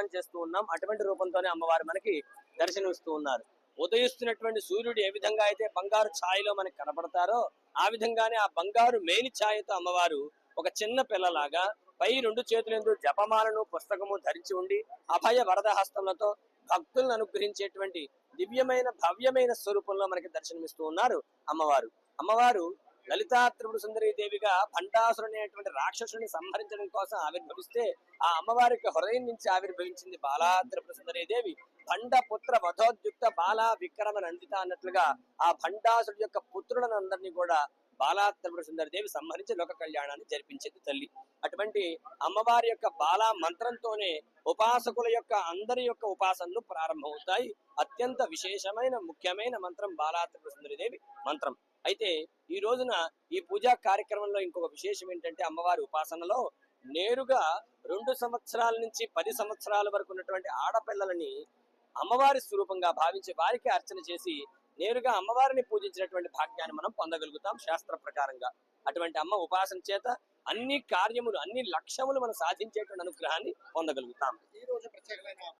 దర్శనం చేస్తూ ఉన్నాం. అటువంటి రూపంతోనే అమ్మవారు మనకి దర్శనమిస్తూ ఉన్నారు. ఉదయిస్తున్నటువంటి సూర్యుడు ఏ విధంగా అయితే బంగారు ఛాయలో మనకి కనపడతారో ఆ విధంగానే ఆ బంగారు మేని ఛాయతో అమ్మవారు ఒక చిన్న పిల్లలాగా పై రెండు చేతులందు జపమాలను పుస్తకము ధరించి ఉండి అభయ వరద హస్తములతో భక్తులను అనుగ్రహించేటువంటి దివ్యమైన భవ్యమైన స్వరూపంలో మనకి దర్శనమిస్తూ ఉన్నారు అమ్మవారు. అమ్మవారు లలితా త్రిపుర సుందరి దేవిగా భండాసురు అనేటువంటి రాక్షసుని సంహరించడం కోసం ఆవిర్భవిస్తే ఆ అమ్మవారికి హృదయం నుంచి ఆవిర్భవించింది బాలా త్రిపుర సుందరి దేవి. భండ పుత్ర వధోద్యుక్త బాలా విక్రమ నందిత అన్నట్లుగా ఆ భండాసుడి యొక్క పుత్రులను అందరినీ కూడా బాలా త్రిపుర సుందరి దేవి సంహరించి లోక కళ్యాణాన్ని జరిపించేది తల్లి. అటువంటి అమ్మవారి యొక్క బాలా మంత్రంతోనే ఉపాసకుల యొక్క అందరి యొక్క ఉపాసనలు ప్రారంభమవుతాయి. అత్యంత విశేషమైన ముఖ్యమైన మంత్రం బాలా త్రిపుర సుందరి దేవి మంత్రం. అయితే ఈ రోజున ఈ పూజా కార్యక్రమంలో ఇంకొక విశేషం ఏంటంటే అమ్మవారి ఉపాసనలో నేరుగా రెండు సంవత్సరాల నుంచి పది సంవత్సరాల వరకు ఉన్నటువంటి ఆడపిల్లలని అమ్మవారి స్వరూపంగా భావించి వారికి అర్చన చేసి నేరుగా అమ్మవారిని పూజించినటువంటి భాగ్యాన్ని మనం పొందగలుగుతాం శాస్త్ర ప్రకారంగా. అటువంటి అమ్మ ఉపాసన చేత అన్ని కార్యములు అన్ని లక్ష్యములు మనం సాధించేటువంటి అనుగ్రహాన్ని పొందగలుగుతాం. ఈ రోజు ప్రత్యేకమైన